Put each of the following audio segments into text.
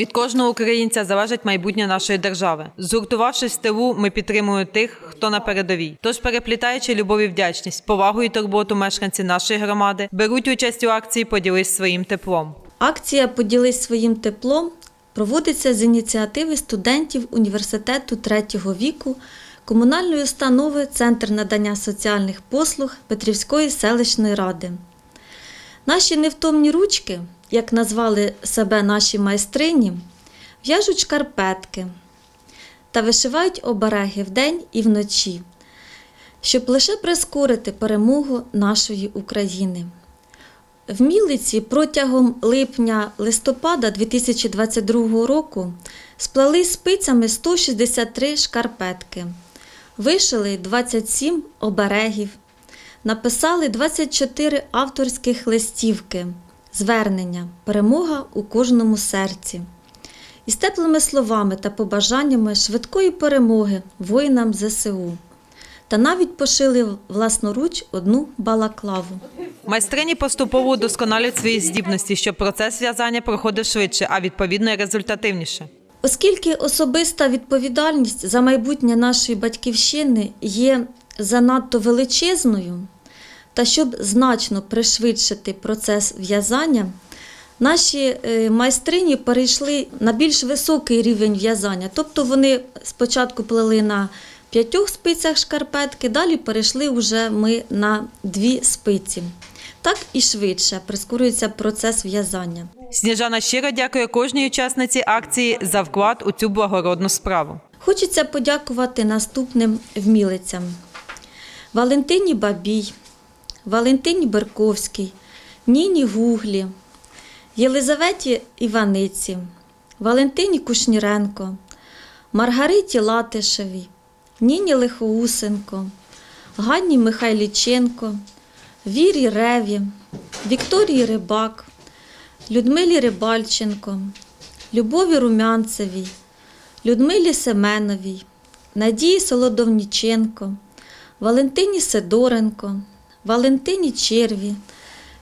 Від кожного українця залежить майбутнє нашої держави. Згуртувавшись в тилу, ми підтримуємо тих, хто на передовій. Тож, переплітаючи любов і вдячність, повагу і турботу мешканці нашої громади, беруть участь у акції Поділись своїм теплом. Акція Поділись своїм теплом проводиться з ініціативи студентів університету третього віку комунальної установи Центр надання соціальних послуг Петрівської селищної ради. Наші невтомні ручки, як назвали себе наші майстрині, в'яжуть шкарпетки та вишивають обереги вдень і вночі, щоб лише прискорити перемогу нашої України. В Мілиці протягом липня-листопада 2022 року сплели спицями 163 шкарпетки, вишили 27 оберегів, написали 24 авторських листівки, звернення, перемога у кожному серці. Із теплими словами та побажаннями швидкої перемоги воїнам ЗСУ. Та навіть пошили власноруч одну балаклаву. Майстрині поступово удосконалюють свої здібності, щоб процес в'язання проходив швидше, а відповідно і результативніше. Оскільки особиста відповідальність за майбутнє нашої батьківщини є занадто величезною, та щоб значно пришвидшити процес в'язання, наші е, майстрині перейшли на більш високий рівень в'язання. Тобто вони спочатку плели на п'ятьох спицях шкарпетки, далі перейшли вже ми на дві спиці. Так і швидше прискорюється процес в'язання. Сніжана щиро дякує кожній учасниці акції за вклад у цю благородну справу. Хочеться подякувати наступним вмілицям: Валентині Бабій, Валентині Берковській, Ніні Гуглі, Єлизаветі Іваниці, Валентині Кушніренко, Маргариті Латишевій, Ніні Лихоусенко, Ганні Михайліченко, Вірі Реві, Вікторії Рибак, Людмилі Рибальченко, Любові Румянцевій, Людмилі Семеновій, Надії Солодовніченко, Валентині Сидоренко, Валентині Черві,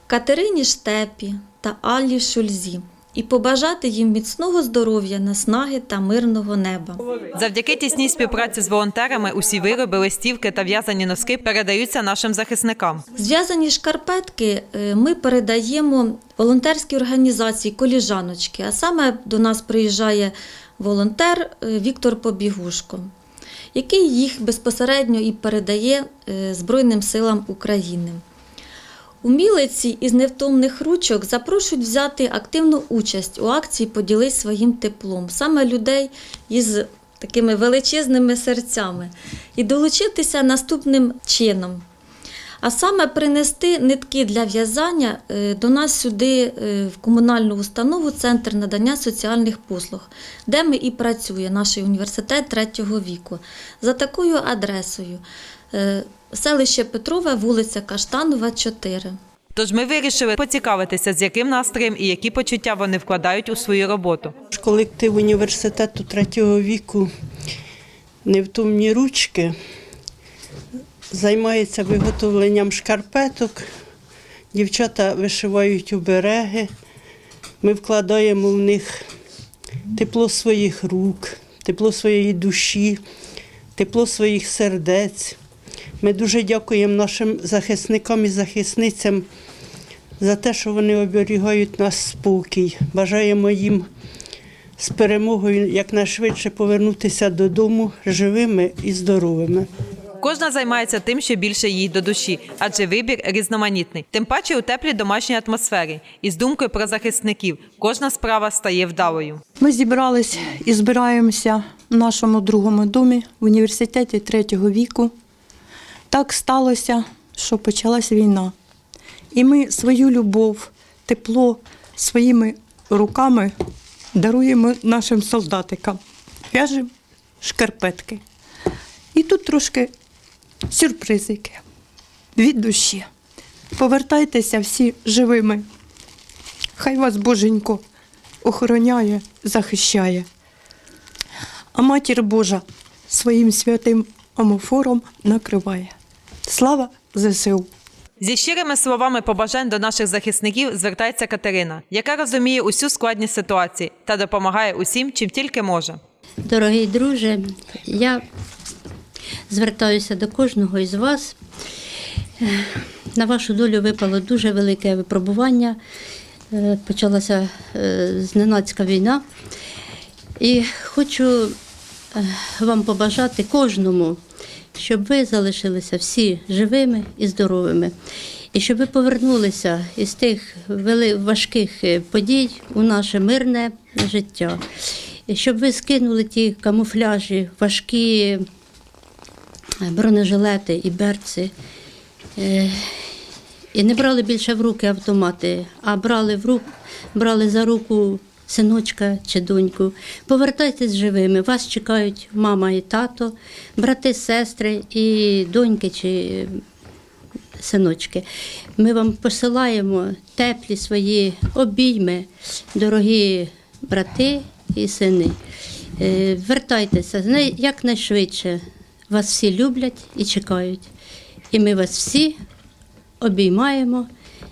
Катерині Штепі та Аллі Шульзі і побажати їм міцного здоров'я, наснаги та мирного неба. Завдяки тісній співпраці з волонтерами усі вироби, листівки та в'язані носки передаються нашим захисникам. Зв'язані шкарпетки е, ми передаємо волонтерській організації Коліжаночки, а саме до нас приїжджає волонтер е, Віктор Побігушко, який їх безпосередньо і передає е, Збройним силам України. Умілиці із невтомних ручок запрошують взяти активну участь у акції Поділись своїм теплом, саме людей із такими величезними серцями, і долучитися наступним чином. А саме принести нитки для в'язання е, до нас сюди, е, в комунальну установу Центр надання соціальних послуг, де ми і працює наш університет третього віку. За такою адресою е, селище Петрове, вулиця Каштанова, 4. Тож ми вирішили поцікавитися, з яким настроєм і які почуття вони вкладають у свою роботу. Колектив університету третього віку невтомні ручки займається виготовленням шкарпеток. Дівчата вишивають обереги. Ми вкладаємо в них тепло своїх рук, тепло своєї душі, тепло своїх сердець. Ми дуже дякуємо нашим захисникам і захисницям за те, що вони оберігають нас спокій. Бажаємо їм з перемогою якнайшвидше повернутися додому живими і здоровими. Кожна займається тим, що більше їй до душі, адже вибір різноманітний. Тим паче у теплій домашній атмосфері. І з думкою про захисників кожна справа стає вдалою. Ми зібрались і збираємося в нашому другому домі в університеті третього віку. Так сталося, що почалась війна. І ми свою любов, тепло своїми руками даруємо нашим солдатикам. В'яжемо шкарпетки. І тут трошки сюрпризики від душі. Повертайтеся всі живими. Хай вас Боженько охороняє, захищає. А матір Божа своїм святим омофором накриває. Слава ЗСУ! Зі щирими словами побажань до наших захисників звертається Катерина, яка розуміє усю складність ситуації та допомагає усім, чим тільки може. Дорогий друже, я звертаюся до кожного із вас. Е, На вашу долю випало дуже велике випробування. Е, Почалася е, зненацька війна. І хочу вам побажати кожному, щоб ви залишилися всі живими і здоровими. І щоб ви повернулися із тих важких подій у наше мирне життя. І щоб ви скинули ті камуфляжі, важкі бронежилети і берці. Е, І не брали більше в руки автомати, а брали в рук, брали за руку синочка чи доньку. Повертайтесь живими. Вас чекають мама і тато, брати, сестри і доньки чи синочки. Ми вам посилаємо теплі свої обійми, дорогі брати і сини. Е, Вертайтеся най- якнайшвидше. Вас всі люблять і чекають. І ми вас всі обіймаємо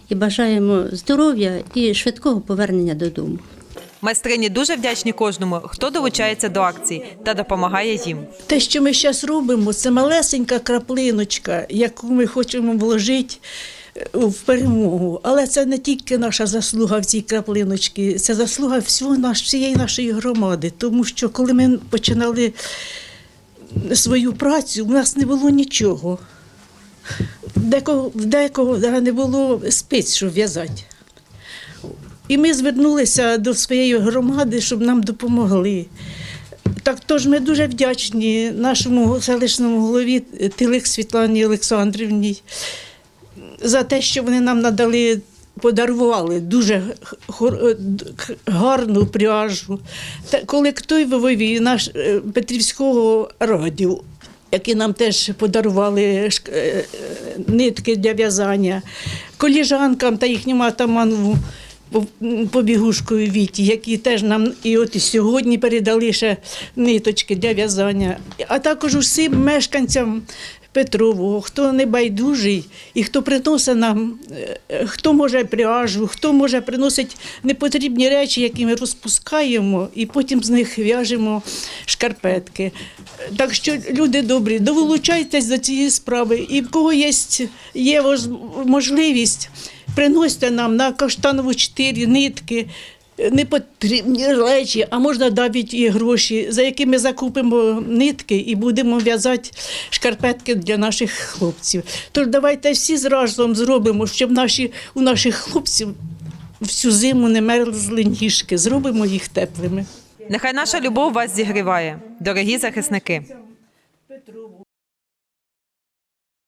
і бажаємо здоров'я і швидкого повернення додому. Майстрині дуже вдячні кожному, хто долучається до акції та допомагає їм. Те, що ми зараз робимо, це малесенька краплиночка, яку ми хочемо вложити е, в перемогу. Але це не тільки наша заслуга в цій краплиночці, це заслуга всього наш, всієї нашої громади. Тому що коли ми починали свою працю, у нас не було нічого. Декого, декого не було спиць, щоб в'язати. І ми звернулися до своєї громади, щоб нам допомогли. Так тож ми дуже вдячні нашому селищному голові Тилик Світлані Олександрівні за те, що вони нам надали, подарували дуже е, гарну пряжу. Та колективові наш е, Петрівського радіо, які нам теж подарували е, нитки для в'язання, коліжанкам та їхньому атаману побігушкою Віті, які теж нам і от і сьогодні передали ще ниточки для в'язання, а також усім мешканцям Петрового, хто не байдужий і хто приносить нам, е, хто може пряжу, хто може приносить непотрібні речі, які ми розпускаємо, і потім з них в'яжемо шкарпетки. Так що, люди добрі, долучайтесь до цієї справи, і в кого є, є можливість, приносьте нам на каштанову 4 нитки. Непотрібні речі, а можна навіть і гроші, за які ми закупимо нитки і будемо в'язати шкарпетки для наших хлопців. Тож давайте всі зразом зробимо, щоб наші, у наших хлопців всю зиму не мерзли ніжки. Зробимо їх теплими. Нехай наша любов вас зігріває, дорогі захисники.